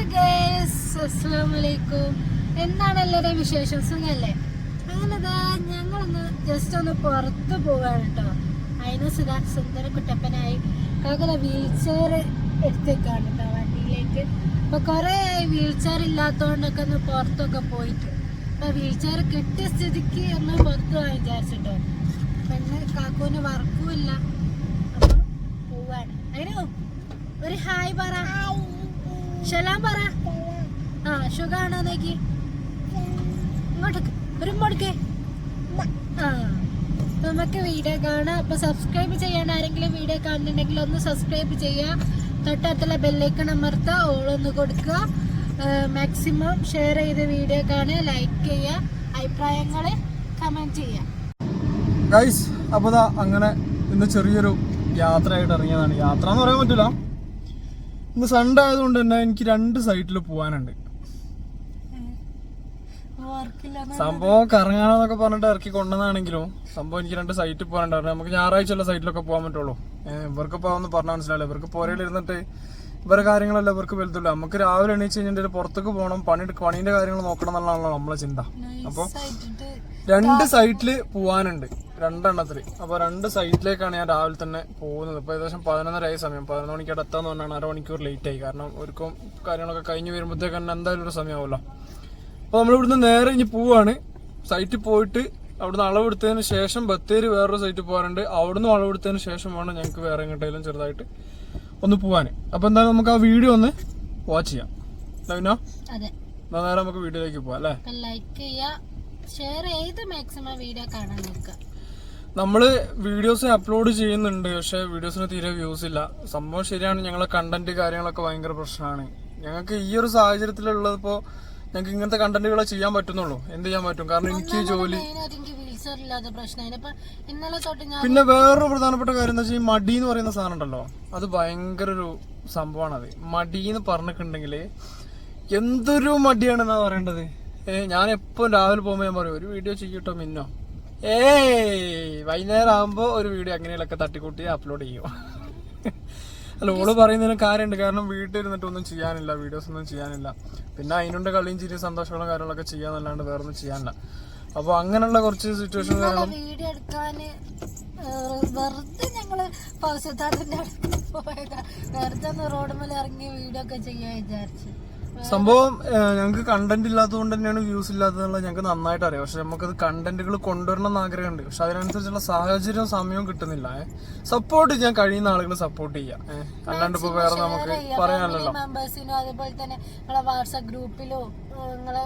Hi guys അസ്സാം വലൈക്കും എന്താണ് എല്ലാവരെയും വിശേഷം? സുഖല്ലേ? അങ്ങനെ ഞങ്ങളൊന്ന് ജസ്റ്റ് ഒന്ന് പുറത്ത് പോവാണ് കേട്ടോ അതിന് സുധാ സുന്ദര കുട്ടപ്പനായി കാക്കല വീൽ ചെയർ എടുത്തേക്കാണ് കേട്ടോ വണ്ടിയിലേക്ക്. അപ്പൊ കുറെ വീൽ ചെയർ ഇല്ലാത്തതുകൊണ്ടൊക്കെ ഒന്ന് പുറത്തൊക്കെ പോയിട്ട്. അപ്പൊ വീൽ ചെയർ കിട്ടിയ സ്ഥിതിക്ക് ഒന്ന് പുറത്ത് പോകാൻ വിചാരിച്ചിട്ടോ. പിന്നെ കാക്കൂന് വർക്കുമില്ല അപ്പൊ പോവാണ്. അതിനോ ഒരു ഹായ് പറ. ശലാം പറ. ആ സുഖാണോ നോക്കി? ഇങ്ങോട്ടേക്ക്. ആ നമുക്ക് വീഡിയോ കാണാം. അപ്പൊ സബ്സ്ക്രൈബ് ചെയ്യാൻ ആരെങ്കിലും വീഡിയോ കാണുന്നുണ്ടെങ്കിൽ ഒന്ന് സബ്സ്ക്രൈബ് ചെയ്യുക തൊട്ടടുത്തുള്ള ബെല്ലൈക്കൺ അമർത്തുക ഓളൊന്ന് കൊടുക്കുക. മാക്സിമം ഷെയർ ചെയ്ത് വീഡിയോ കാണുക. ലൈക്ക് ചെയ്യുക. അഭിപ്രായങ്ങൾ കമന്റ് ചെയ്യുക. ഗൈസ് അപ്പോൾ അങ്ങനെ ഇന്ന് ചെറിയൊരു യാത്രയായിട്ട് ഇറങ്ങിയതാണ്. യാത്ര എന്ന് പറയാൻ പറ്റില്ല ഇന്ന് സൺഡേ ആയതുകൊണ്ട് തന്നെ എനിക്ക് രണ്ട് സൈറ്റിൽ പോവാനുണ്ട്. സംഭവം കറങ്ങാനെന്നൊക്കെ പറഞ്ഞിട്ട് ഇറക്കി കൊണ്ടുവന്നാണെങ്കിലും? സംഭവം എനിക്ക് രണ്ട് സൈറ്റിൽ പോകാനുണ്ടായിരുന്നു നമുക്ക് ഞായറാഴ്ച ഉള്ള സൈറ്റിലൊക്കെ പോകാൻ പറ്റുള്ളൂ. ഇവർക്ക് പോകാമെന്ന് പറഞ്ഞാൽ മനസ്സിലായില്ല? ഇവർക്ക് പുരയിൽ ഇരുന്നിട്ട് ഇവരുടെ കാര്യങ്ങളല്ല ഇവർക്ക് വലുതുള്ളൂ. നമുക്ക് രാവിലെ എണീച്ച് കഴിഞ്ഞിട്ട് പുറത്തേക്ക് പോകണം പണി പണീന്റെ കാര്യങ്ങൾ നോക്കണം എന്നുള്ളതാണല്ലോ നമ്മളെ ചിന്ത. അപ്പോൾ രണ്ട് സൈറ്റിൽ പോവാനുണ്ട് രണ്ടെണ്ണത്തിൽ. അപ്പൊ രണ്ട് സൈറ്റിലേക്കാണ് ഞാൻ രാവിലെ തന്നെ പോകുന്നത്. ഇപ്പൊ ഏകദേശം പതിനൊന്നര ആയ സമയം. പതിനൊന്ന് മണിക്ക് അവിടെ എത്താന്ന് പറഞ്ഞാണ് അരമണിക്കൂർ ലേറ്റ് ആയി. കാരണം ഒരുക്കും കാര്യങ്ങളൊക്കെ കഴിഞ്ഞ് വരുമ്പോഴത്തേക്ക് തന്നെ എന്തായാലും ഒരു സമയമാവുമല്ലോ. അപ്പൊ നമ്മൾ ഇവിടുന്ന് നേരെ ഇനി പോവാണ്. സൈറ്റിൽ പോയിട്ട് അവിടുന്ന് അളവെടുത്തതിന് ശേഷം ബത്തേരി വേറൊരു സൈറ്റിൽ പോകാറുണ്ട് അവിടുന്ന് അളവെടുത്തതിന് ശേഷം വേണം ഞങ്ങൾക്ക് വേറെ എങ്ങോട്ടേലും ചെറുതായിട്ട് ഒന്ന് പോവാന്. അപ്പൊ എന്തായാലും നമുക്ക് ആ വീഡിയോ ഒന്ന് വാച്ച് ചെയ്യാം. പിന്നെ നേരെ നമുക്ക് വീഡിയോയിലേക്ക് പോവാം അല്ലേ? ലൈക്ക് ചെയ്യുക ഷെയർ ചെയ്ത് മാക്സിമം വീഡിയോ കാണാൻ നോക്കുക? നമ്മൾ വീഡിയോസ് അപ്ലോഡ് ചെയ്യുന്നുണ്ട് പക്ഷെ വീഡിയോസിന് തീരെ വ്യൂസ് ഇല്ല. സംഭവം ശരിയാണ് ഞങ്ങളെ കണ്ടന്റ് കാര്യങ്ങളൊക്കെ ഭയങ്കര പ്രശ്നമാണ്. ഞങ്ങൾക്ക് ഈ ഒരു സാഹചര്യത്തിലുള്ളത് ഇപ്പോ ഞങ്ങൾക്ക് ഇങ്ങനത്തെ കണ്ടന്റുകളെ ചെയ്യാൻ പറ്റുന്നുള്ളൂ. എന്ത് ചെയ്യാൻ പറ്റും? കാരണം എനിക്ക് ജോലി പിന്നെ വേറൊരു പ്രധാനപ്പെട്ട കാര്യം എന്താ വെച്ചാൽ മടി എന്ന് പറയുന്ന സാധനം ഉണ്ടല്ലോ അത് ഭയങ്കര ഒരു സംഭവമാണ് അത് മടി എന്ന് പറഞ്ഞിട്ടുണ്ടെങ്കിൽ എന്തൊരു മടിയാണെന്നാ പറയേണ്ടത്? ഏ ഞാൻ എപ്പോ രാവിലെ പോകുമ്പോ ഞാൻ പറയും ഒരു വീഡിയോ ചെയ്യട്ടോ മിന്നോ? ഏയ് വൈകുന്നേരം ആകുമ്പോൾ ഒരു വീഡിയോ അങ്ങനെയുള്ളൊക്കെ തട്ടിക്കൂട്ടി അപ്ലോഡ് ചെയ്യും. അല്ല ഓൾ പറയുന്നതിന് കാര്യമുണ്ട്. കാരണം വീട്ടിൽ ഇരുന്നിട്ട് ഒന്നും ചെയ്യാനില്ല വീഡിയോസ് ഒന്നും ചെയ്യാനില്ല. പിന്നെ അതിനുണ്ട് കളിയും ചിരി സന്തോഷങ്ങളും കാര്യങ്ങളൊക്കെ ചെയ്യാന്നല്ലാണ്ട് വേറെ ഒന്നും ചെയ്യാനില്ല. അപ്പൊ അങ്ങനെയുള്ള കുറച്ച് സിറ്റുവേഷൻ വീഡിയോ എടുക്കാന് ഏഹ്, വെറുതെ ഞങ്ങൾ പൗസത്താത്തിന്റെ അടുത്ത് പോയതാ. വെറുതെ റോഡ് മേലെ ഇറങ്ങി വീഡിയോ ഒക്കെ ചെയ്യാൻ വിചാരിച്ചു. സംഭവം ഞങ്ങൾക്ക് കണ്ടന്റ് ഇല്ലാത്തതുകൊണ്ട് തന്നെയാണ് വ്യൂസ് ഇല്ലാത്തതെന്നുള്ളത് ഞങ്ങൾക്ക് നന്നായിട്ട് അറിയാം. പക്ഷെ നമുക്കത് കണ്ടന്റുകൾ കൊണ്ടുവരണം എന്ന് ആഗ്രഹമുണ്ട്. പക്ഷെ അതിനനുസരിച്ചുള്ള സാഹചര്യവും സമയവും കിട്ടുന്നില്ല. സപ്പോർട്ട് ചെയ്യാൻ കഴിയുന്ന ആളുകൾ സപ്പോർട്ട് ചെയ്യാം. അല്ലാണ്ട് ഇപ്പൊ വേറെ നമുക്ക് പറയാനല്ലോ മെമ്പേഴ്സിനും അതുപോലെ തന്നെ നിങ്ങളെ വാട്സാപ്പ് ഗ്രൂപ്പിലോ നിങ്ങളെ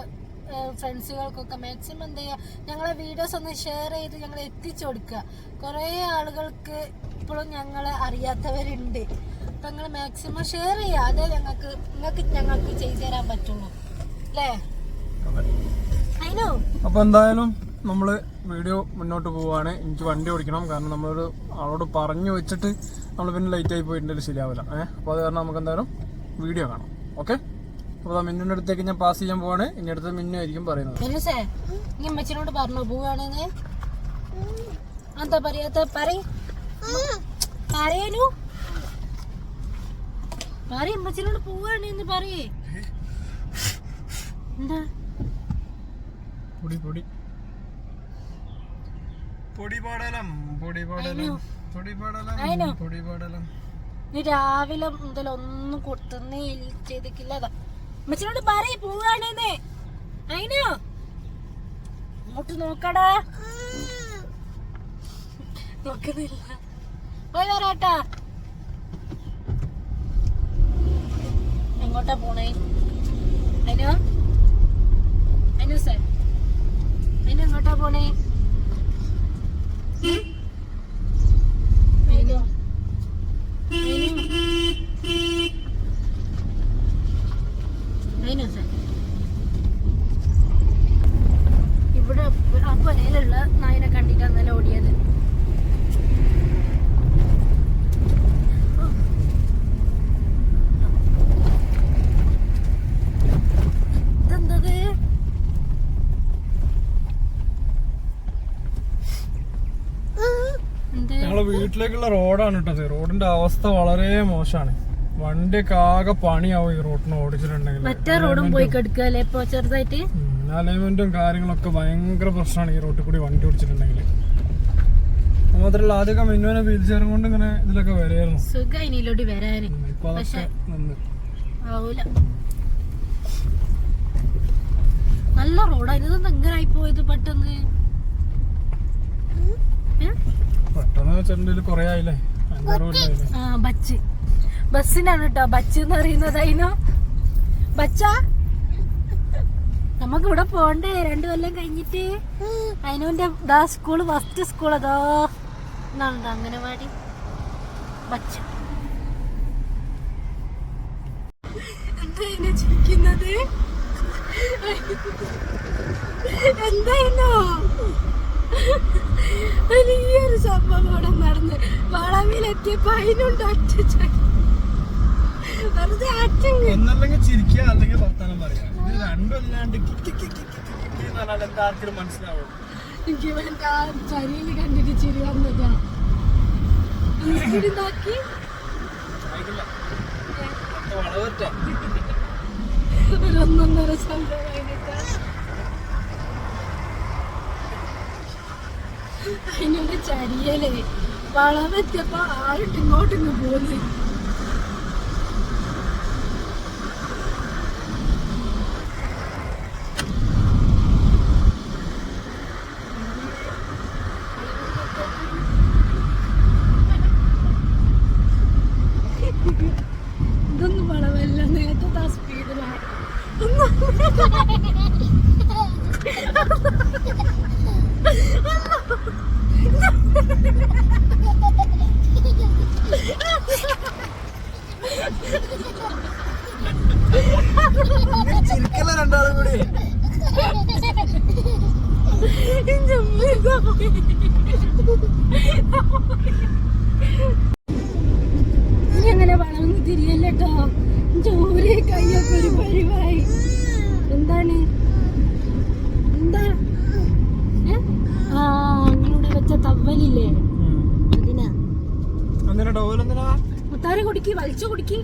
ഫ്രണ്ട്സുകൾക്കൊക്കെ മാക്സിമം എന്ത് ചെയ്യുക ഞങ്ങളെ വീഡിയോസ് ഒന്ന് ഷെയർ ചെയ്ത് ഞങ്ങൾ എത്തിച്ചു കൊടുക്കുക. കുറേ ആളുകൾക്ക് ഇപ്പോഴും ഞങ്ങളെ അറിയാത്തവരുണ്ട്. അപ്പൊ നിങ്ങൾ മാക്സിമം ഷെയർ ചെയ്യുക അതേ ഞങ്ങൾക്ക് നിങ്ങൾക്ക് ഞങ്ങൾക്ക് ചെയ്തു തരാൻ പറ്റുള്ളൂ. അല്ലേ? അപ്പൊ എന്തായാലും നമ്മൾ വീഡിയോ മുന്നോട്ട് പോവാണ് എനിക്ക് വണ്ടി ഓടിക്കണം. കാരണം നമ്മളൊരു ആളോട് പറഞ്ഞു വെച്ചിട്ട് നമ്മൾ പിന്നെ ലൈറ്റ് ആയി പോയിട്ടുണ്ടെങ്കിൽ ശരിയാവില്ല. ഏഹ് അപ്പൊ അത് കാരണം നമുക്ക് എന്തായാലും വീഡിയോ കാണാം. ഓക്കെ? അപ്പൊ മിന്നിന്റെ അടുത്തേക്ക് ഞാൻ പാസ് ചെയ്യാൻ പോവാണ്. ഇനി അടുത്ത് മിന്നു ആയിരിക്കും പറയുന്നത്. നീ അമ്മച്ചിനോട് പറഞ്ഞു പോവാണെന്ന് എന്താ പറയാത്ത? പറയ്. പറയാനു പറ അമ്മച്ചിനോട് പോവാണെന്ന് പറയേ. എന്താ? പൊടി പൊടി. പൊടി പാടലം പൊടി പാടലം പൊടി പാടലം പൊടി പാടലം. നീ രാവിലെ മുതൽ ഒന്നും കൊടുത്തന്നേ ചെയ്തിട്ടില്ലതാ അമ്മച്ചിനോട് പറയ് പോവാണെന്ന് അയിനോ. അങ്ങോട്ട് നോക്കടാ. നോക്കുന്നില്ല. പോയി വരാട്ടാ. എങ്ങോട്ടാ പോണേ? അനു അനു സർ അനു എങ്ങോട്ടാ പോണേ? അനു അയിനോ സർ ഇവിടെ ആ പുരയിലുള്ള നായനെ കണ്ടിട്ടാ നല്ല ഓടിയത് ഇതെന്തത് എന്ത് ഞങ്ങളെ വീട്ടിലേക്കുള്ള റോഡാണ് കേട്ടത് റോഡിന്റെ അവസ്ഥ വളരെ മോശമാണ്. വണ്ടിയൊക്കെ ആകെ പണിയാവും ഈ റോഡിന് ഓടിച്ചിട്ടുണ്ടെങ്കിൽ. മറ്റേ റോഡും പോയി കെടുക്കല്ലേ ഇപ്പൊ ചെറുതായിട്ട്? അലൈൻമെന്റും കാര്യങ്ങളൊക്കെ ഭയങ്കര പ്രശ്നമാണ് ഈ റോട്ടിൽ കൂടി വണ്ടി ഓടിച്ചിട്ടുണ്ടെങ്കിൽ. മാത്രല്ല ആദ്യമൊക്കെ മിന്നുവിനെ വീൽ ചെയറും കൊണ്ട് ഇങ്ങനെ ഇതിലൊക്കെ വരായിരുന്നു. സുഖ ഇനിയിലോട്ട് വരാന്. ഇപ്പൊ അതൊക്കെ നിന്ന് ആവൂല. നല്ല റോഡായിരുന്നു ഇതൊന്നും ഇങ്ങനെ ആയി പോയത് പെട്ടെന്ന്. ബച്ച്. ബസ്സിനാണ് കേട്ടോ ബച്ച് എന്ന് പറയുന്നത്. അതിനോ ബച്ച? നമുക്ക് ഇവിടെ പോണ്ടേ. രണ്ടു കൊല്ലം കഴിഞ്ഞിട്ട്. അതിനുവിന്റെ ദാ സ്കൂൾ ഫസ്റ്റ് സ്കൂൾ അതോ. എന്നാണ് അംഗനവാടി. ബച്ച്. എന്താ ചിരിക്കുന്നത്? എന്തായിരുന്നു വലിയൊരു സംഭവം ഇവിടെ നടന്ന് വളവിലെത്തിയപ്പോ അതിനുണ്ട് ഒറ്റ. വെറുതെ ആക്ടിങ് ഒന്നല്ലെങ്കിൽ ചിരിക്കുക അല്ലെങ്കിൽ വർത്തമാനം പറയാം ഇത് എനിക്ക് ആ കണ്ടിട്ട് ചിരി വന്നതാ. ഇതാക്കി. ഒരു ഒന്നൊന്നര സംഭവമായിട്ട് അതിനൊരു ചരിയലേ വളവെത്തിയപ്പോ ആയിട്ട് ഇങ്ങോട്ടിങ്ങ് പോന്ന്? ഇതൊന്നും വളവല്ല. നേരത്തെ ആ സ്പീഡിലാണ് ചിരിക്കല്ല രണ്ടാളും കൂടി അങ്ങനെ വളർന്ന് തിരിയല്ലോ ജോലി കയ്യൊക്കെ ഒരു പരിവായി എന്താണ് എന്താ ആ നിങ്ങളുടെ വെച്ച തവ്വലില്ലേ അതിനാ കുടിക്ക് വലിച്ചു കുടിക്കേ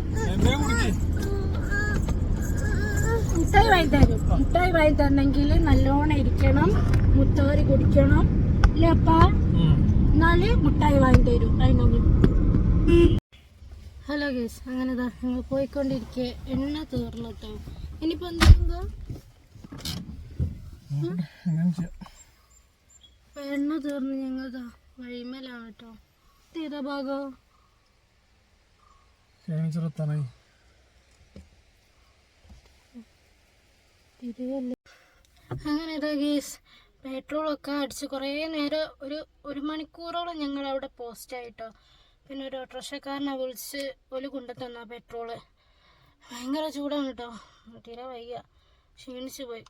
മുട്ടായി വാങ്ങി തരും. മുട്ടായി വാങ്ങി തരണമെങ്കിൽ നല്ലോണം ഇരിക്കണം മുത്താരി കുടിക്കണം. ഇല്ലേ അപ്പ? എന്നാൽ മുട്ടായി വാങ്ങി തരും. അതിനൊന്ന് ഹലോ ഗേസ് അങ്ങനെ ഞങ്ങൾ പോയിക്കൊണ്ടിരിക്കെ. എണ്ണ തീർന്നു കേട്ടോ ഇനിയിപ്പോ എന്താ? എണ്ണ തീർന്ന് ഞങ്ങൾ ദാ വഴിമേലാണ് കേട്ടോ തീരാ തിരികല്ലേ അങ്ങനെ ഇതാ ഗീസ് പെട്രോളൊക്കെ അടിച്ച് കുറേ നേരം ഒരു ഒരു മണിക്കൂറോളം ഞങ്ങൾ അവിടെ പോസ്റ്റ് ആയിട്ടോ. പിന്നെ ഒരു ഓട്ടോറിക്ഷക്കാരനെ വിളിച്ച് ഒരു കൊണ്ടു തന്ന പെട്രോൾ. ഭയങ്കര ചൂടാണ് കേട്ടോ. തീരെ വയ്യ. ക്ഷീണിച്ച് പോയി.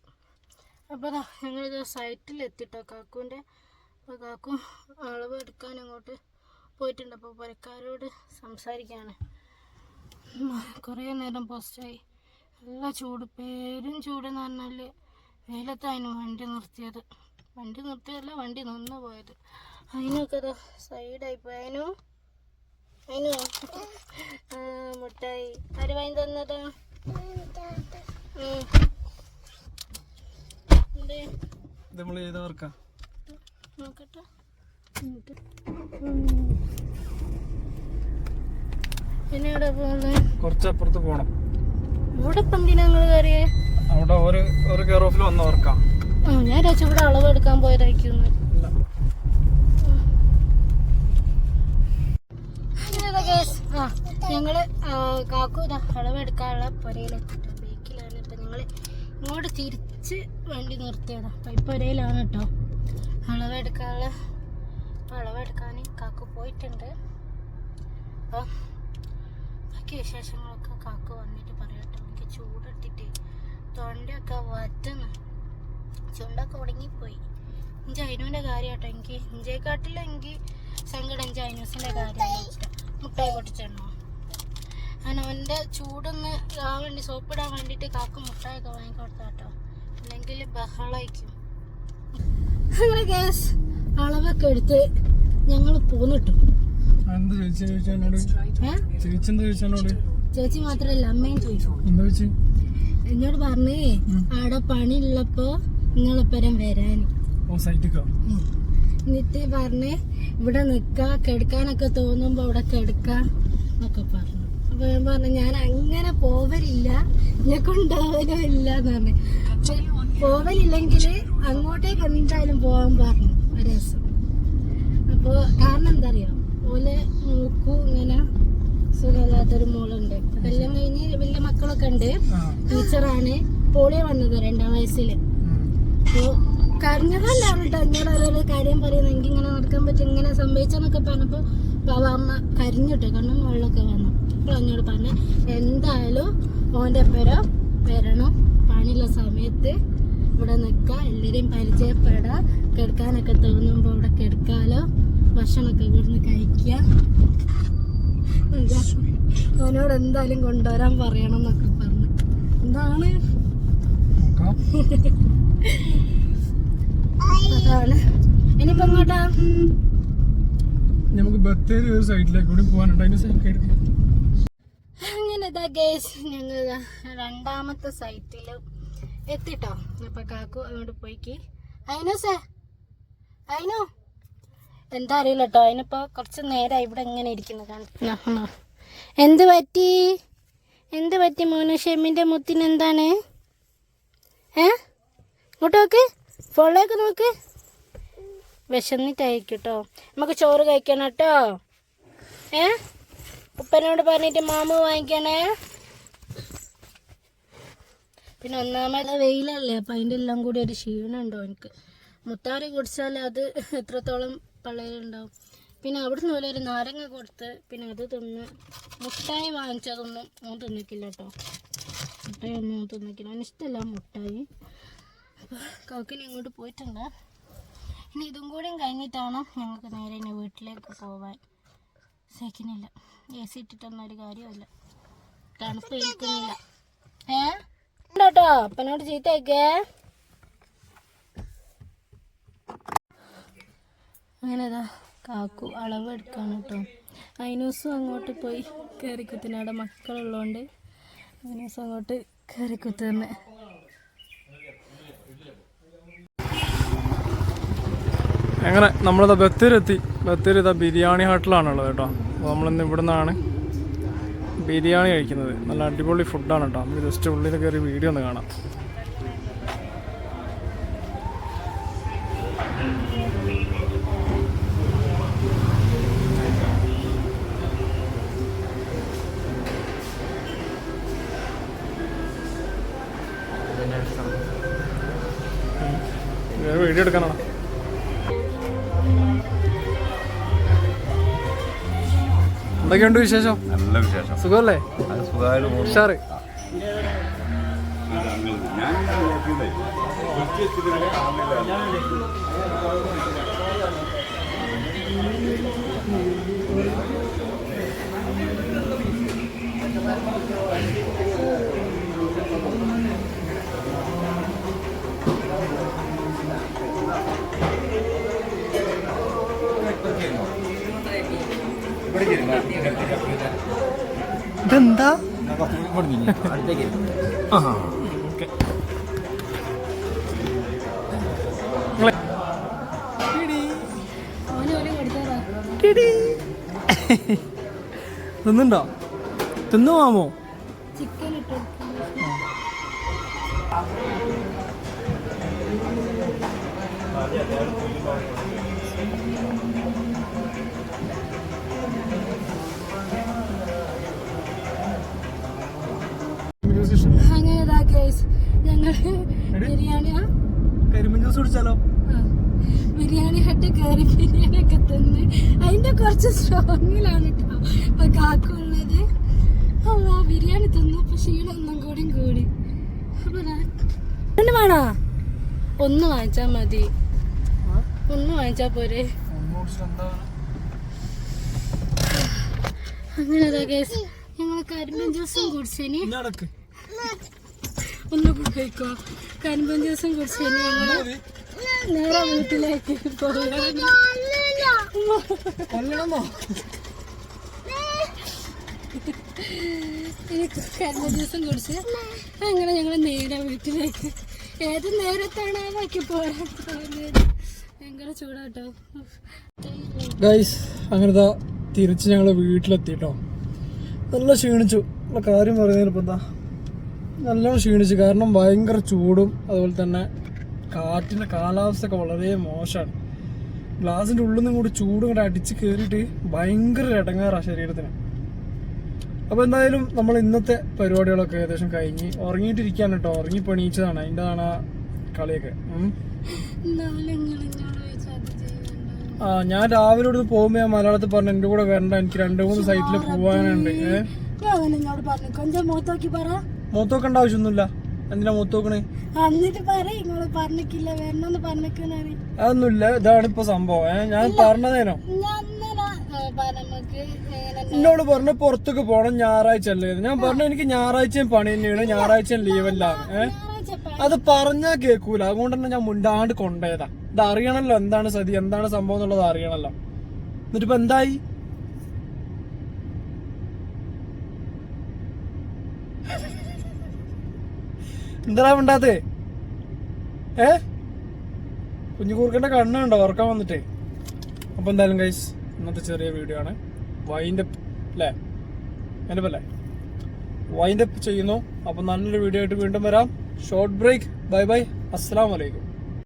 അപ്പോൾ ഞങ്ങളിത് സൈറ്റിൽ എത്തിട്ടോ കാക്കുവിന്റെ അപ്പോൾ കാക്കു അളവ് എടുക്കാൻ അങ്ങോട്ട് പോയിട്ടുണ്ട്. അപ്പോൾ പുരക്കാരോട് സംസാരിക്കാണ്. കുറേ നേരം പോസ്റ്റായി നല്ല ചൂട് പേരും ചൂട് എന്ന് പറഞ്ഞാൽ വെയിലത്തായിരുന്നു വണ്ടി നിർത്തിയത്. വണ്ടി നിർത്തിയല്ല വണ്ടി നിന്ന് പോയത്. അതിനൊക്കെ അതാ സൈഡായി പോയി. അതിനു അതിനു മുട്ടായി. ആര് വാങ്ങി തന്നത്. നമ്മൾ ചെയ്തവർക്കാ നോക്കട്ടെ. പിന്നെ എവിടെ പോകുന്നത് കുറച്ചപ്പുറത്ത് പോണം. ഇവിടെ ഇപ്പം എന്തിനാ കയറിയേ അവിടെ ഒരു ഒരു കെയർ ഓഫിൽ ആ ഞാൻ രക്ഷ ഇവിടെ അളവ് എടുക്കാൻ പോയതായിരിക്കും ഞങ്ങൾ കാക്കു അളവ് അളവെടുക്കാനുള്ള പുരയിലെത്തിട്ടോ ബേക്കിലാണ് ഇപ്പൊ ഞങ്ങൾ ഇങ്ങോട്ട് തിരിച്ച് വണ്ടി നിർത്തിയതാ. അപ്പൊ ഇപ്പൊ ഒരേലാണ് കേട്ടോ അളവെടുക്കാനുള്ള അളവെടുക്കാൻ കാക്കു പോയിട്ടുണ്ട്. അപ്പൊ ബാക്കി വിശേഷങ്ങളൊക്കെ കാക്കു വന്നിട്ട് ചൂടിട്ടിട്ട് തൊണ്ടയൊക്കെ വറ്റുന്നു. ചുണ്ടൊക്കെ ഉടങ്ങിപ്പോയി ഇഞ്ചി അയിനുവിന്റെ കാര്യം കേട്ടോ എനിക്ക്. ഇഞ്ചയെക്കാട്ടിലും എനിക്ക് സങ്കടം ഇഞ്ചി അയിനൂസിന്റെ കാര്യമാണ് ഇഷ്ടം. മുട്ടായി പൊട്ടിച്ചെണ്ണോ? അങ്ങനെ അവന്റെ ചൂടൊന്ന് ആ വേണ്ടി സോപ്പിടാൻ വേണ്ടിയിട്ട് കാക്ക മുട്ടായൊക്കെ വാങ്ങിക്കൊടുത്താട്ടോ. അല്ലെങ്കിൽ ബഹളായിരിക്കും. അങ്ങനെ ഗ്യാസ് അളവൊക്കെ എടുത്ത് ഞങ്ങൾ പോന്നിട്ടു. എന്ത് ചോദിച്ചു ചോദിച്ചോട് ചോദിച്ചെന്ത് ചോദിച്ചോട് ചേച്ചി മാത്രല്ല അമ്മയും ചോദിച്ചു. എന്നോട് പറഞ്ഞേ ആടെ പണിയുള്ളപ്പോ നിങ്ങളൊപ്പരം വരാൻ. എന്നിട്ട് പറഞ്ഞേ ഇവിടെ നിക്ക കെടുക്കാനൊക്കെ തോന്നുമ്പോ ഇവിടെ കിടക്ക എന്നൊക്കെ പറഞ്ഞു. അപ്പൊ ഞാൻ പറഞ്ഞു ഞാൻ അങ്ങനെ പോവലില്ല എന്നെ കൊണ്ടുപോവലും ഇല്ല എന്ന് പറഞ്ഞു. പോവലില്ലെങ്കിൽ അങ്ങോട്ടേക്ക് എന്തായാലും പോവാൻ പറഞ്ഞു ഒരു ദിവസം അപ്പോ കാരണം എന്താ അറിയോ ഓലെ നോക്കൂ ഇങ്ങനെ സുഖമില്ലാത്തൊരു മോളുണ്ട്. കല്യാണം കഴിഞ്ഞ് വലിയ മക്കളൊക്കെ ഉണ്ട്. ടീച്ചറാണ്. പോളിയോ വന്നത് രണ്ടാം വയസ്സിൽ അപ്പൊ കരഞ്ഞതല്ല കേട്ടോ. എന്നോട് അതൊരു കാര്യം പറയുന്നത്. എനിക്ക് ഇങ്ങനെ നടക്കാൻ പറ്റും ഇങ്ങനെ സംഭവിച്ചെന്നൊക്കെ പറഞ്ഞപ്പോ പാവ അമ്മ കരഞ്ഞിട്ട് കണ്ണും വെള്ളമൊക്കെ വന്നു. അപ്പോൾ എന്നോട് പറഞ്ഞു എന്തായാലും ഓന്റെ പുരം വരണം. പണിയുള്ള സമയത്ത് ഇവിടെ നിൽക്കുക. എല്ലാവരെയും പരിചയപ്പെടാം കിടക്കാനൊക്കെ തോന്നുമ്പോൾ ഇവിടെ കിടക്കാലോ. ഭക്ഷണമൊക്കെ ഇവിടുന്ന് കഴിക്കുക. അവനോട് എന്തായാലും കൊണ്ടുവരാൻ പറയണം എന്നൊക്കെ പറഞ്ഞു. എന്താണ്? അതാണ്. ഇനിയിപ്പോ എങ്ങോട്ടാ? നമുക്ക് ബത്തേരി ഒരു സൈഡിലേക്ക് കൂടി പോകാനുണ്ട് അതിന് സൈഡ് അങ്ങനെ ഇതാ ഗേസ് ഞങ്ങൾ രണ്ടാമത്തെ സൈറ്റിൽ എത്തിട്ടോ. അപ്പൊ കാക്കു അങ്ങോട്ട് പോയിക്ക്. അയിനോ സേ അതിനോ എന്താ അറിയില്ല കേട്ടോ അതിനിപ്പോ കുറച്ച് നേരം ഇവിടെ ഇങ്ങനെ ഇരിക്കുന്നു എന്ത് പറ്റി? എന്ത് പറ്റി മോനു? മുത്തിന് എന്താണ്? ഏ? ഇങ്ങോട്ട് നോക്ക്. ഫോണിലേക്ക് നോക്ക്. വിശന്നിട്ടായിരിക്കും കേട്ടോ നമുക്ക് ചോറ് കഴിക്കണം കേട്ടോ. ഏ? ഉപ്പനോട് പറഞ്ഞിട്ട് മാമു വാങ്ങിക്കണേ. പിന്നെ ഒന്നാമത് വെയിലല്ലേ അപ്പം അതിന്റെ എല്ലാം കൂടി ഒരു ക്ഷീണം ഉണ്ടോ എനിക്ക്? മുത്താറി കുടിച്ചാൽ അത് എത്രത്തോളം പള്ളയിലുണ്ടാവും പിന്നെ അവിടെ നിന്ന് ഒരു നാരങ്ങ കൊടുത്ത് പിന്നെ അത് തിന്ന് മുട്ടായി വാങ്ങിച്ചതൊന്നും ഓൻ തിന്നിക്കില്ല കേട്ടോ മുട്ടായി ഒന്നും ഓൻ തിന്നിക്കില്ല അവന് ഇഷ്ടമല്ല മുട്ടായി. അപ്പോൾ കൗക്കിനി ഇങ്ങോട്ട് പോയിട്ടുണ്ട്. ഇനി ഇതും കൂടിയും കഴിഞ്ഞിട്ടാണ് ഞങ്ങൾക്ക് നേരെ ഇനി വീട്ടിലേക്ക് പോവാൻ. സഹിക്കുന്നില്ല. എ സി ഇട്ടിട്ടൊന്നും ഒരു കാര്യമല്ല തണുപ്പ് ഏൽക്കുന്നില്ല. ഏ? അപ്പനോട് ചീത്തയൊക്കെ അങ്ങനെ അതാ കാക്കു അളവ് കേട്ടോ അതിനൂസും അങ്ങോട്ട് പോയി കയറി കുത്തിന്. അവിടെ മക്കളുള്ളതുകൊണ്ട് അതിനൂസും അങ്ങോട്ട് കയറി കുത്തുന്നെ. അങ്ങനെ നമ്മളിതാ ബത്തേരി എത്തി ബത്തേരി ഇതാ ബിരിയാണി ഹോട്ടലാണുള്ളത് കേട്ടോ. അപ്പോൾ നമ്മളിന്ന് ഇവിടെ നിന്നാണ് ബിരിയാണി കഴിക്കുന്നത്. നല്ല അടിപൊളി ഫുഡാണ് കേട്ടോ നമുക്ക് ജസ്റ്റ് ഉള്ളിൽ കയറി വീഡിയോ ഒന്ന് കാണാം. വീഡിയോ എടുക്കാനാണോ? എന്തൊക്കെയുണ്ട് വിശേഷം? നല്ല വിശേഷം. സുഖമല്ലേ? ഉഷാറ്. ഞാൻ ഓന് ഓന് ഓക്കെ. തിന്നുണ്ടോ തിന്നു മാമോ ചിക്കൻ ബിരിയാണി ജ്യൂസ് കുടിച്ചാലോ? ഹട്ട് കയറി ബിരിയാണി ഒക്കെ തിന്ന് അതിന്റെ കുറച്ച് സ്ട്രോങ്ങിലാണ് കേട്ടോ ഇപ്പൊ കാക്കുള്ളത് അല്ലോ ബിരിയാണി തിന്നപ്പോ ക്ഷീണം ഒന്നും കൂടി. കൂടി രണ്ട് വേണോ? ഒന്ന് വാങ്ങിച്ചാ മതി. ഒന്ന് വാങ്ങിച്ചാ പോരെ. അങ്ങനെ ഞങ്ങൾ കരിമ്പൻ ജ്യൂസും കുടിച്ചേനി. ഒന്ന് കഴിക്കോ? കരിമ്പൻ ദിവസം കുടിച്ചേനി ഞങ്ങൾ നേരെ വീട്ടിലേക്ക് കൊല്ലണമോ? ഈ ദിവസം ജ്യൂസും അങ്ങനെ ഞങ്ങൾ നേരെ വീട്ടിലേക്ക്. ഏത് നേരത്താണ് ബാക്കി പോരാ ഭയങ്കര ചൂടാട്ടോ. ഗൈസ് അങ്ങനത്തെ തിരിച്ച് ഞങ്ങൾ വീട്ടിലെത്തിട്ടോ. നല്ല ക്ഷീണിച്ചു. ഉള്ള കാര്യം പറയുന്നതിന് ഇപ്പം എന്താ? നല്ലോണം ക്ഷീണിച്ചു. കാരണം ഭയങ്കര ചൂടും അതുപോലെ തന്നെ കാറ്റിന്റെ കാലാവസ്ഥ ഒക്കെ വളരെ മോശമാണ്. ഗ്ലാസിന്റെ ഉള്ളിൽ നിന്നും കൂടി ചൂടും കൂടെ അടിച്ച് കയറിയിട്ട് ഭയങ്കര ഇടങ്ങാറാണ് ശരീരത്തിന്. അപ്പോൾ എന്തായാലും നമ്മൾ ഇന്നത്തെ പരിപാടികളൊക്കെ ഏകദേശം കഴിഞ്ഞ് ഉറങ്ങിയിട്ടിരിക്കുകയാണ് കേട്ടോ. ഉറങ്ങി പണിയിച്ചതാണ് അതിന്റെതാണ് ആ കളിയൊക്കെ ആ ഞാൻ രാവിലെ ഇവിടുന്ന് പോകുമ്പോ ഞാൻ മലയാളത്തിൽ പറഞ്ഞു എന്റെ കൂടെ വരണ്ട. എനിക്ക് രണ്ട് മൂന്ന് സൈറ്റിൽ പോവാനുണ്ട്. ഏഹ് മൂത്തോക്കേണ്ട ആവശ്യമൊന്നുമില്ല. എന്തിനാ മൂത്തോക്കണേ? എന്നിട്ട് പറഞ്ഞിക്കില്ല വരണമെന്ന് അതൊന്നുമില്ല ഇതാണ് ഇപ്പൊ സംഭവം. ഞാൻ പറഞ്ഞതേനോ? എന്നോട് പറഞ്ഞു പുറത്തൊക്കെ പോണം ഞായറാഴ്ച അല്ലേ ഞാൻ പറഞ്ഞു എനിക്ക് ഞായറാഴ്ചയും പണി തന്നെയാണ് ഞായറാഴ്ചയും ലീവല്ല ഏഹ് അത് പറഞ്ഞാ കേക്കൂല. അതുകൊണ്ട് തന്നെ ഞാൻ മുണ്ടാണ്ട് കൊണ്ടുപോയതാ ഇത് അറിയണല്ലോ എന്താണ് സതി എന്താണ് സംഭവം എന്നുള്ളത് അറിയണല്ലോ. എന്നിട്ടിപ്പോ എന്തായി? എന്താ മിണ്ടാത്തേ? ഏ? കുഞ്ഞു കൂർക്കേണ്ട കണ്ണുണ്ടോ ഉറക്കാൻ വന്നിട്ടേ. അപ്പൊ എന്തായാലും ഗൈസ് ഇന്നത്തെ ചെറിയ വീഡിയോ ആണ്. വൈൻഡ് അപ്പ് അല്ലേ എന്റെ അല്ലേ? വൈൻഡപ്പ് ചെയ്യുന്നു. അപ്പൊ നല്ലൊരു വീഡിയോ ആയിട്ട് വീണ്ടും വരാം. ഷോർട്ട് ബ്രേക്ക് ബൈ ബൈ അസ്സലാമലൈക്കും